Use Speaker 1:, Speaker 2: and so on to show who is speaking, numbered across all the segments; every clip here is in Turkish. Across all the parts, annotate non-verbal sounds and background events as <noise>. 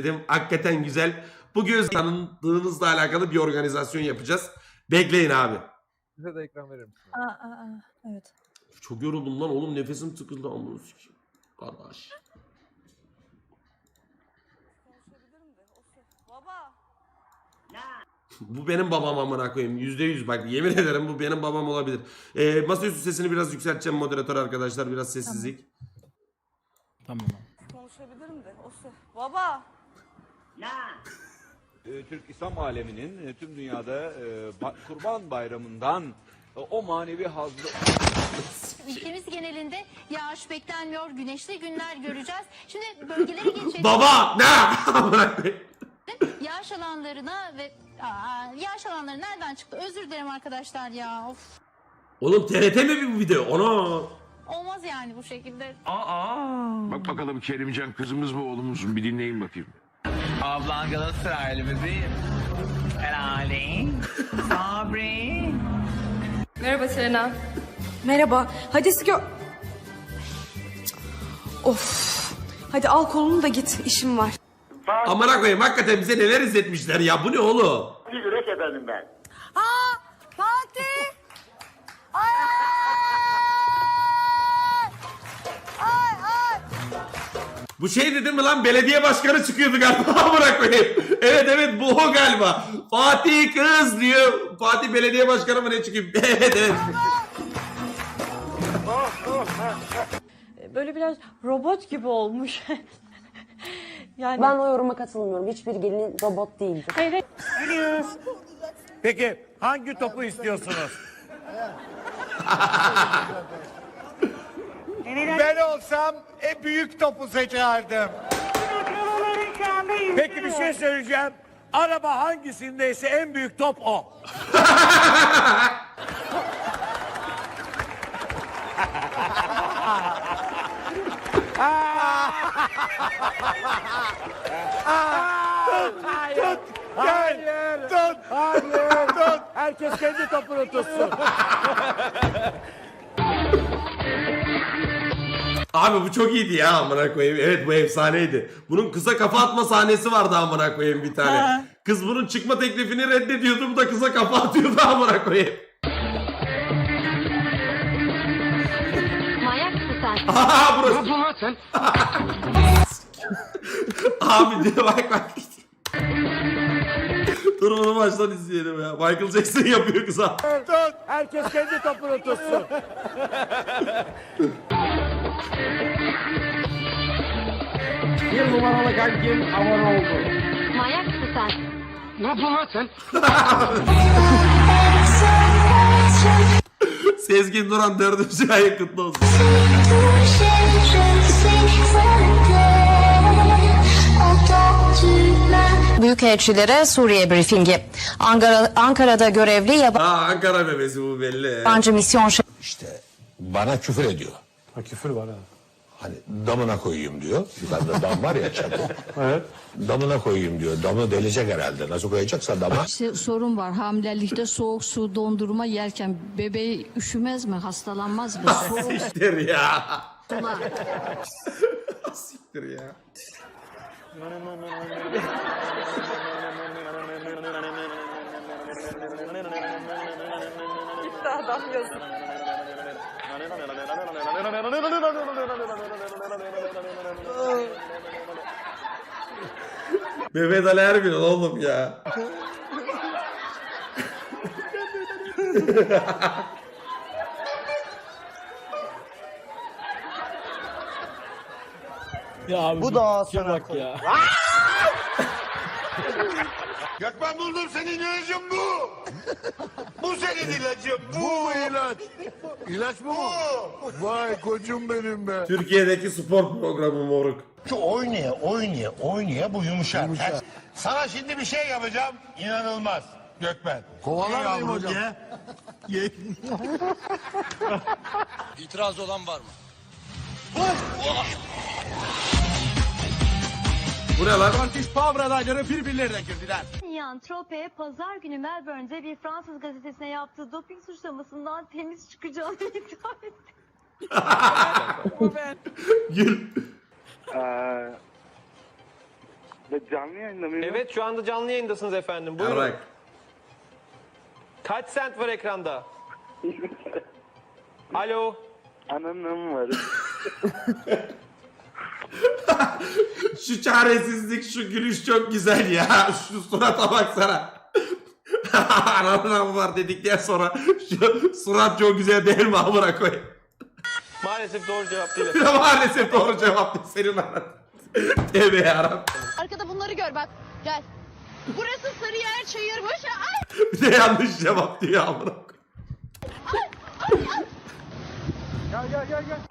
Speaker 1: izledim. Hakikaten güzel. Bu göz tanıdığınızla alakalı bir organizasyon yapacağız. Bekleyin abi.
Speaker 2: Size de ekran verir misin?
Speaker 3: Aa, aa, aa, evet.
Speaker 1: Çok yoruldum lan oğlum nefesim tıkıldı amına sikeyim. Kardeş.
Speaker 4: Baba. <laughs>
Speaker 1: Bu benim babam amına koyayım. Yüzde yüz bak yemin ederim bu benim babam olabilir. Ee, masaüstü sesini biraz yükselteceğim moderatör arkadaşlar. Biraz sessizlik.
Speaker 5: Tamam.
Speaker 4: Konuşabilirim de. O se- Baba.
Speaker 6: E, Türk İslam aleminin e, tüm dünyada e, ba- Kurban Bayramı'ndan e, o manevi hazzı
Speaker 7: Ülkemiz genelinde yağış beklenmiyor. Güneşli günler göreceğiz. Şimdi bölgeleri <laughs> geçelim.
Speaker 1: Baba ne?
Speaker 7: Yağış alanlarına ve Aa, yağış alanları nereden çıktı? Özür dilerim arkadaşlar ya. Of.
Speaker 1: oğlum TRT mi bu video? Ona.
Speaker 7: Olmaz yani bu şekilde.
Speaker 8: Bak bakalım Kerimcan kızımız mı oğlumuz mu bir dinleyin bakayım.
Speaker 5: Ablan Galatasaraylı bebeğim. Helali. Sabri.
Speaker 3: Merhaba Selena. Merhaba. Hadi Sigö... Of. Hadi al kolunu da git. işim var.
Speaker 1: Amına koyayım hakikaten bize neler izletmişler ya. Bu ne oğlum?
Speaker 9: Bir yürek efendim ben.
Speaker 4: Fatih.
Speaker 1: Bu şey dedim mi lan belediye başkanı çıkıyordu galiba <laughs> amına koyayım. Evet evet bu o galiba. Fatih kız diyor. Fatih belediye başkanı mı ne çıkıyor? <laughs> evet evet.
Speaker 3: Böyle biraz robot gibi olmuş. <laughs> yani
Speaker 10: Ben o yoruma katılmıyorum. Hiçbir gelin robot değildir.
Speaker 3: hayır, hayır.
Speaker 8: Peki hangi topu istiyorsunuz? Ben olsam en büyük topu seçerdim. Peki bir şey söyleyeceğim. Araba hangisindeyse en büyük top o. Tut! Hayır! Tut! Hayır! Tut! Herkes kendi topunu tutsun.
Speaker 1: Abi bu çok iyiydi ya amına koyayım. Evet bu efsaneydi. Bunun kıza kafa atma sahnesi vardı amına koyayım bir tane. Kız bunun çıkma teklifini reddediyordu. Bu da kıza kafa atıyordu amına koyayım.
Speaker 7: Manyak mısın sen? <laughs>
Speaker 1: Aha burası. <laughs> Abi diyor bak bak. Dur bunu baştan izleyelim ya. Michael Jackson yapıyor kıza.
Speaker 8: Tut! Herkes kendi topunu tutsun. <laughs>
Speaker 9: Bir numaralı kankim abone oldu.
Speaker 7: Manyak mısın sen?
Speaker 9: Ne yapıyorsun lan sen? <laughs>
Speaker 1: Sezgin Duran dördüncü ayı kutlu olsun.
Speaker 10: Büyükelçilere Suriye briefingi. Ankara, Ankara'da görevli
Speaker 1: Aa Ankara bebesi bu belli.
Speaker 10: yabancı misyon
Speaker 11: İşte bana küfür ediyor.
Speaker 2: Ha küfür var ha.
Speaker 11: Hani damına koyayım diyor. Yukarıda dam var ya çatı. <laughs> evet. Damına koyayım diyor. Damı delecek herhalde. Nasıl koyacaksa dama.
Speaker 7: İşte sorun var. Hamilelikte soğuk su dondurma yerken bebeği üşümez mi? Hastalanmaz mı? <laughs> Soğuk
Speaker 1: Siktir ya.
Speaker 7: sular.
Speaker 1: Siktir ya. <laughs>
Speaker 3: Adam yazık.
Speaker 1: Mehmet Ali Erbil oğlum ya.
Speaker 5: Ya abi bu da bak ya. <laughs>
Speaker 8: Gökmen buldum senin ilacın bu. bu senin ilacın bu. Bu ilaç. İlaç mı bu? Vay koçum benim be.
Speaker 1: Türkiye'deki spor programı moruk.
Speaker 11: Şu oynaya oynaya oynaya bu yumuşar. Sana şimdi bir şey yapacağım. İnanılmaz. Gökmen.
Speaker 8: Kovalar mıyım hocam?
Speaker 5: İtiraz olan var mı?
Speaker 1: Bu ne lan?
Speaker 8: Turkish Power adayları birbirlerine girdiler.
Speaker 7: Yan Trope pazar günü Melbourne'de bir Fransız gazetesine yaptığı doping suçlamasından temiz çıkacağını <laughs> iddia etti. <laughs>
Speaker 1: Gül.
Speaker 8: Canlı yayında mıyım?
Speaker 12: Evet şu anda canlı yayındasınız efendim. Buyurun.
Speaker 1: Yarrak.
Speaker 12: Kaç sent var ekranda? Alo.
Speaker 8: Ananım var. <laughs>
Speaker 1: Şu çaresizlik, şu gülüş çok güzel ya. Şu surata baksana. <laughs> Anadolu var dedikten sonra şu surat çok güzel değil mi amına koyayım?
Speaker 12: Maalesef doğru cevap değil. <laughs>
Speaker 1: Maalesef doğru cevap değil senin anan. Tövbe yarabbim.
Speaker 13: Arkada bunları gör bak. Gel. Burası Sarıyer Çayır Boşa. Ay!
Speaker 1: Bir de yanlış cevap diyor amına koyayım.
Speaker 13: Senin en sevdiğin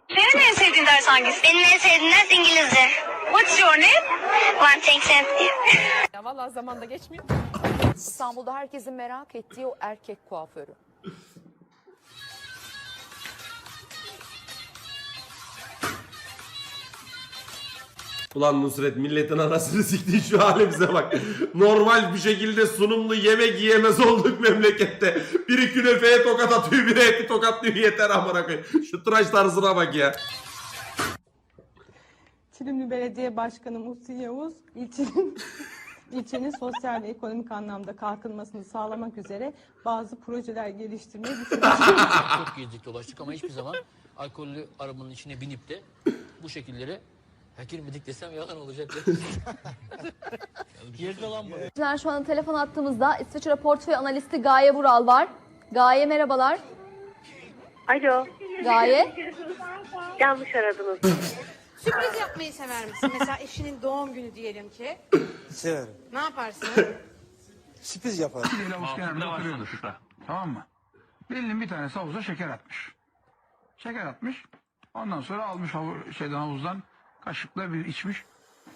Speaker 13: ders hangisi? Benim en sevdiğim ders İngilizce. What's your name? One thing
Speaker 14: Ya vallahi zamanda geçmiyor.
Speaker 15: İstanbul'da herkesin merak ettiği o erkek kuaförü.
Speaker 1: Ulan Nusret milletin anasını siktiği şu halimize bak. Normal bir şekilde sunumlu yemek yiyemez olduk memlekette. Biri künefeye tokat atıyor, biri eti tokatlıyor yeter amına koyayım. Şu tıraş tarzına bak ya.
Speaker 14: Çilimli Belediye Başkanı Muhsin Yavuz ilçenin <laughs> ilçenin sosyal ve ekonomik anlamda kalkınmasını sağlamak üzere bazı projeler geliştirmeyi düşünüyor. <laughs>
Speaker 16: Çok gezdik dolaştık ama hiçbir zaman alkollü arabanın içine binip de bu şekillere ya girmedik desem yalan olacak. Yerine lan <laughs> bu.
Speaker 13: Şu an telefon attığımızda İsviçre portföy analisti Gaye Vural var. Gaye merhabalar.
Speaker 15: Alo.
Speaker 13: Gaye.
Speaker 15: Yanlış aradınız.
Speaker 14: Sürpriz yapmayı sever misin? Mesela eşinin doğum günü diyelim ki.
Speaker 16: Severim.
Speaker 14: Ne yaparsın?
Speaker 16: Sürpriz yaparım.
Speaker 17: Havuz kenarında oturuyordu Şükrü. Tamam mı? Birinin bir tanesi havuza şeker atmış. Şeker atmış. Ondan sonra almış havu, şeyden havuzdan kaşıkla bir içmiş.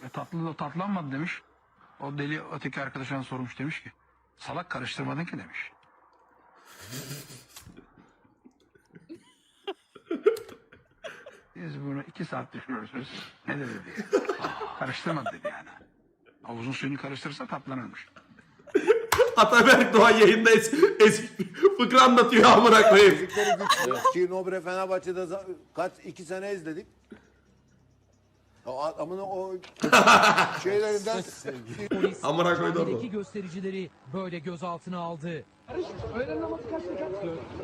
Speaker 17: E, tatlı da tatlanmadı demiş. O deli öteki arkadaşına sormuş demiş ki salak karıştırmadın ki demiş. Biz bunu iki saat düşünüyoruz. Ne dedi diye. <laughs> Karıştırmadı dedi yani. Havuzun suyunu karıştırırsa tatlanırmış.
Speaker 1: Ataberk Doğan yayında eski, eski fıkra anlatıyor amına koyayım.
Speaker 8: Çinobre Fenerbahçe'de za- kaç iki sene izledik. O adamın o <laughs> şeylerinden
Speaker 1: Amına koydu orada.
Speaker 16: göstericileri böyle gözaltına aldı.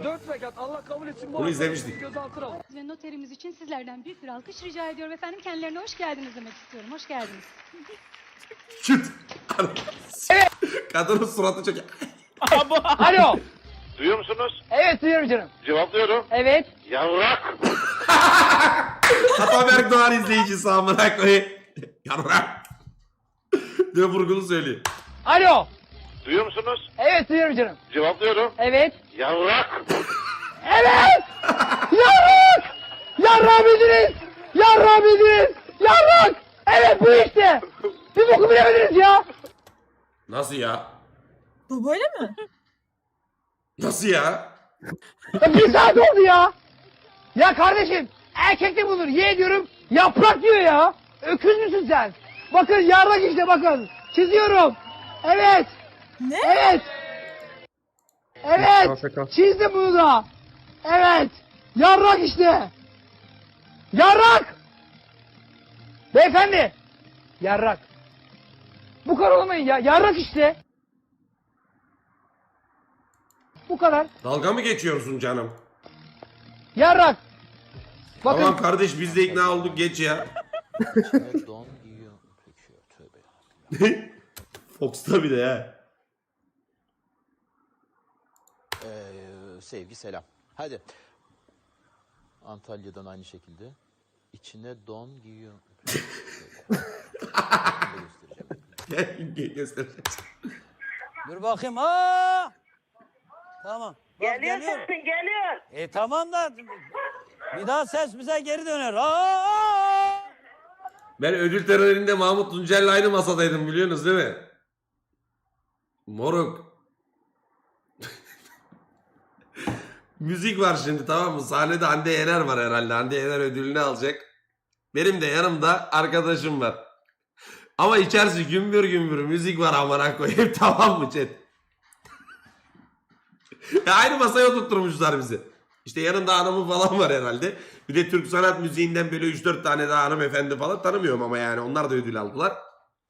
Speaker 12: Dört rekat Allah kabul etsin.
Speaker 1: Bunu izlemiştik.
Speaker 13: Ve noterimiz için sizlerden büyük bir alkış rica ediyorum efendim. Kendilerine hoş geldiniz demek istiyorum. Hoş geldiniz.
Speaker 1: Küt. <laughs> Kadının suratı çok...
Speaker 17: Alo.
Speaker 8: Duyuyor musunuz?
Speaker 17: Evet duyuyorum canım.
Speaker 8: Cevaplıyorum.
Speaker 15: Evet.
Speaker 8: Yavrak. <laughs>
Speaker 1: Ataberk Doğan izleyicisi amına koyayım. Yarrak. Diye vurgulu söylüyor.
Speaker 17: Alo.
Speaker 8: Duyuyor musunuz?
Speaker 17: Evet duyuyorum canım.
Speaker 8: Cevaplıyorum.
Speaker 15: Evet.
Speaker 8: Yavrak.
Speaker 17: Evet! Yarrak! Yarrak bildiniz! Yarrak bildiniz! Yarrak! Evet bu işte! Bir boku bilemediniz ya!
Speaker 1: Nasıl ya?
Speaker 14: Bu böyle mi?
Speaker 1: Nasıl ya?
Speaker 17: Ya Bir saat oldu ya! Ya kardeşim erkekte bulur ye diyorum yaprak diyor ya! Öküz müsün sen? Bakın yarrak işte bakın! Çiziyorum! Evet!
Speaker 14: Ne?
Speaker 17: Evet! Evet! Çizdim bunu da! Evet! Yarrak işte! Yarrak! Beyefendi! Yarrak! Bu kadar olmayın ya. Yarrak işte. Bu kadar.
Speaker 1: Dalga mı geçiyorsun canım?
Speaker 17: Yarrak. Bakın.
Speaker 1: Tamam kardeş biz de ikna olduk geç ya.
Speaker 16: Don giyiyor. Tövbe. <laughs>
Speaker 1: Fox'ta bir de ya.
Speaker 16: Ee, sevgi selam. Hadi. Antalya'dan aynı şekilde. İçine don giyiyor.
Speaker 1: Gel gel göstereceğim.
Speaker 16: Dur bakayım. Aa! Tamam. Bak,
Speaker 15: Geliyor
Speaker 16: geliyor.
Speaker 15: sesin geliyor.
Speaker 16: E tamam da bir daha ses bize geri döner. Aa!
Speaker 1: Ben ödül töreninde Mahmut Tuncer'le aynı masadaydım biliyorsunuz değil mi? Moruk. <laughs> Müzik var şimdi tamam mı? Sahnede Hande Yener var herhalde. Hande Yener ödülünü alacak. Benim de yanımda arkadaşım var. Ama içerisi gümbür gümbür müzik var amına koyayım <laughs> tamam mı chat? Ya <laughs> aynı masaya oturtmuşlar bizi. İşte yanında hanımı falan var herhalde. Bir de Türk sanat müziğinden böyle 3-4 tane daha hanımefendi falan tanımıyorum ama yani onlar da ödül aldılar.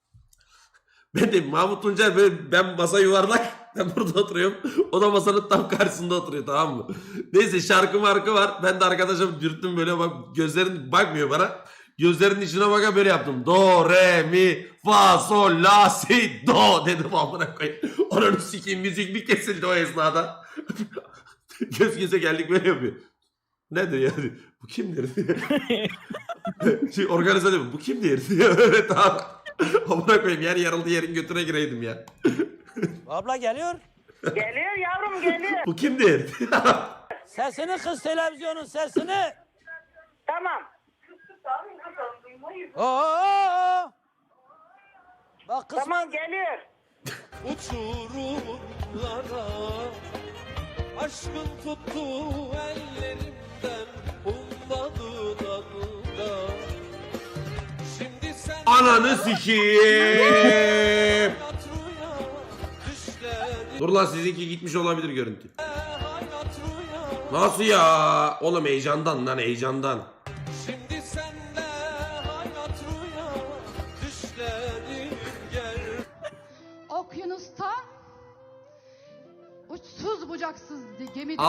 Speaker 1: <laughs> Ben de Mahmut Tuncer böyle ben masa yuvarlak. <laughs> Ben burada oturuyorum. O da masanın tam karşısında oturuyor tamam mı? Neyse şarkı markı var. Ben de arkadaşım dürttüm böyle bak gözlerin bakmıyor bana. Gözlerinin içine baka böyle yaptım. Do, re, mi, fa, sol, la, si, do dedim amına koyayım. <laughs> Onun sikeyim müzik bir kesildi o esnada. <laughs> Göz göze geldik böyle yapıyor. Nedir yani? Bu kimdir? <laughs> şey organize ediyor. Bu kimdir? diyor. <laughs> evet abi. Amına koyayım yer yarıldı yerin götüne gireydim ya.
Speaker 12: Abla geliyor.
Speaker 15: Geliyor yavrum geliyor.
Speaker 1: Bu kimdir?
Speaker 12: Sesini kız televizyonun sesini.
Speaker 15: Tamam.
Speaker 12: Oo. Bak kız
Speaker 15: Tamam geliyor.
Speaker 12: uçurumlara Aşkın tuttu ellerimden Ummadı dalga Şimdi sen
Speaker 1: Ananı
Speaker 12: Düşlerim
Speaker 1: Dur lan sizinki gitmiş olabilir görüntü. Nasıl ya? Oğlum heyecandan lan heyecandan.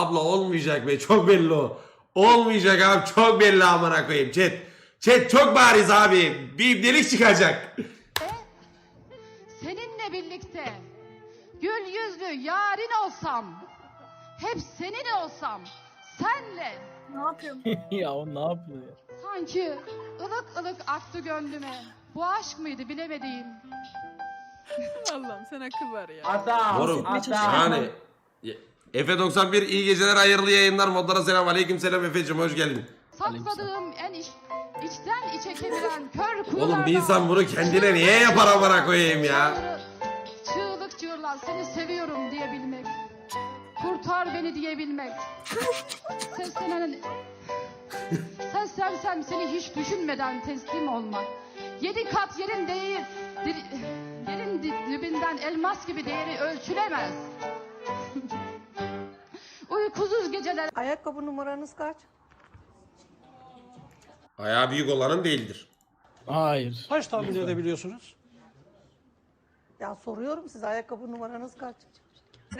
Speaker 1: Abla olmayacak be çok belli o. Olmayacak abi çok belli amına koyayım chat. Chat çok bariz abi. Bir delik çıkacak.
Speaker 13: seninle birlikte gül yüzlü yarın olsam hep senin olsam senle
Speaker 15: Ne yapıyorum? <laughs>
Speaker 12: Ya o ne yapıyor ya?
Speaker 13: sanki ılık ılık aktı gönlüme bu aşk mıydı bilemediğim
Speaker 14: Allah'ım sen akıl ver ya.
Speaker 1: Morum yani. Efe 91 iyi geceler hayırlı yayınlar modlara selam aleyküm selam Efe'cim hoş geldin.
Speaker 13: sakladığım en iç, içten içe kemiren kör kuyulardan
Speaker 1: Oğlum bir insan bunu kendine niye yapar amına koyayım ya?
Speaker 13: Çığlık çığırlar seni seviyorum diyebilmek. Kurtar beni diyebilmek. <laughs> Seslenen... Seslensem seni hiç düşünmeden teslim olmak. Yedi kat yerin değil, yerin di- dibinden elmas gibi değeri ölçülemez. Geceler
Speaker 15: Ayakkabı numaranız kaç?
Speaker 1: Ayağı büyük olanın değildir.
Speaker 12: Hayır.
Speaker 18: Kaç tahmin edebiliyorsunuz?
Speaker 15: Ya soruyorum size ayakkabı numaranız kaç?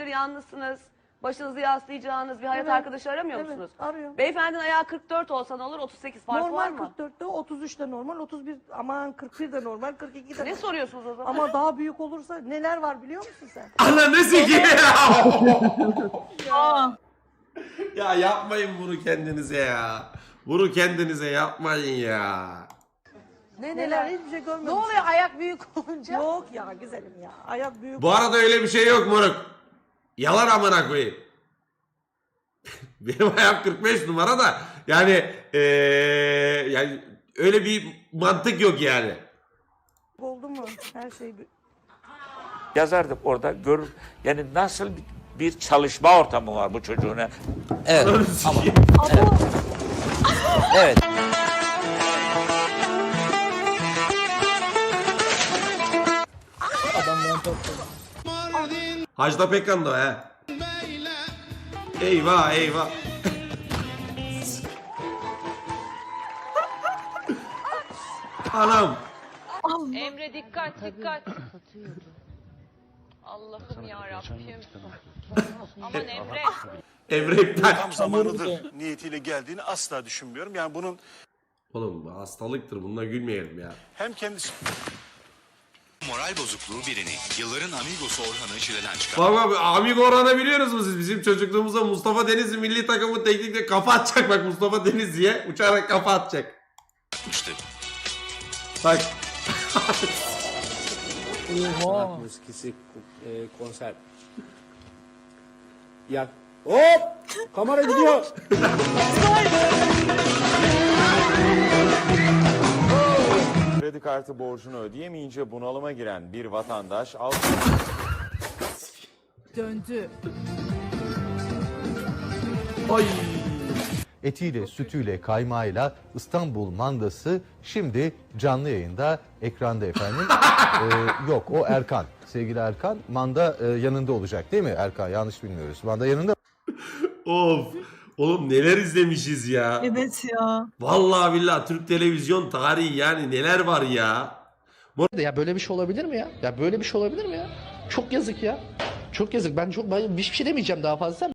Speaker 7: Yalnızsınız. Başınızı yaslayacağınız bir hayat
Speaker 15: Evet.
Speaker 7: arkadaşı aramıyor
Speaker 15: Evet
Speaker 7: musunuz?
Speaker 15: arıyorum.
Speaker 7: Beyefendinin ayağı 44 olsa ne olur? 38 fark var
Speaker 15: Normal
Speaker 7: mı?
Speaker 15: 44'te 33 de normal 31 aman 41 de normal 42 de
Speaker 7: Ne soruyorsunuz o zaman?
Speaker 15: Ama daha büyük olursa neler var biliyor musun sen?
Speaker 1: Ananı sikeyim <laughs> ya. ya yapmayın bunu kendinize ya. Bunu kendinize yapmayın ya.
Speaker 15: Ne neler hiçbir şey görmedim.
Speaker 7: Ne oluyor ayak büyük olunca?
Speaker 15: Yok ya güzelim ya. Ayak büyük.
Speaker 1: Bu arada öyle bir şey yok moruk. Yalan amına koyayım. <laughs> Benim ayağım 45 numara da yani eee yani öyle bir mantık yok yani.
Speaker 15: oldu mu? Her şey bir-
Speaker 11: Yazardık orada görür. Yani nasıl bir, bir çalışma ortamı var bu çocuğun.
Speaker 12: Evet.
Speaker 1: Sikeyim.
Speaker 12: Evet. Montaj
Speaker 1: Hacda Pekkan da o he. Eyvah eyvah. Anam.
Speaker 7: Emre dikkat dikkat. Allah'ım ya Rabbim. Aman Emre.
Speaker 1: Emre iptal.
Speaker 8: Tam zamanıdır <laughs> niyetiyle geldiğini asla düşünmüyorum. Yani bunun
Speaker 1: Oğlum bu hastalıktır bununla gülmeyelim ya.
Speaker 8: hem kendisi
Speaker 11: Moral bozukluğu birini yılların amigosu Orhan'ı çileden çıkar.
Speaker 1: Bak bak Amigo Orhan'ı biliyorsunuz mu siz? Bizim çocukluğumuzda Mustafa Denizli milli takımı teknikle kafa atacak bak Mustafa Denizli'ye uçarak kafa atacak. Bak <laughs>
Speaker 12: Oha.
Speaker 18: Müzikisi konser. Ya hop! Kamera gidiyor.
Speaker 6: Kredi kartı borcunu ödeyemeyince bunalıma giren bir vatandaş alt
Speaker 14: Döndü.
Speaker 1: ay.
Speaker 18: Etiyle, sütüyle, kaymağıyla İstanbul mandası şimdi canlı yayında ekranda efendim. <laughs> Ee, yok o Erkan. Sevgili Erkan manda e, yanında olacak değil mi Erkan? Yanlış bilmiyoruz. Manda yanında <laughs>
Speaker 1: Of. Oğlum neler izlemişiz ya.
Speaker 15: Evet ya.
Speaker 1: Vallahi billahi Türk televizyon tarihi yani neler var ya.
Speaker 17: Ya böyle bir şey olabilir mi ya? Ya böyle bir şey olabilir mi ya? Çok yazık ya. Çok yazık. Ben çok ben hiçbir şey demeyeceğim daha fazla.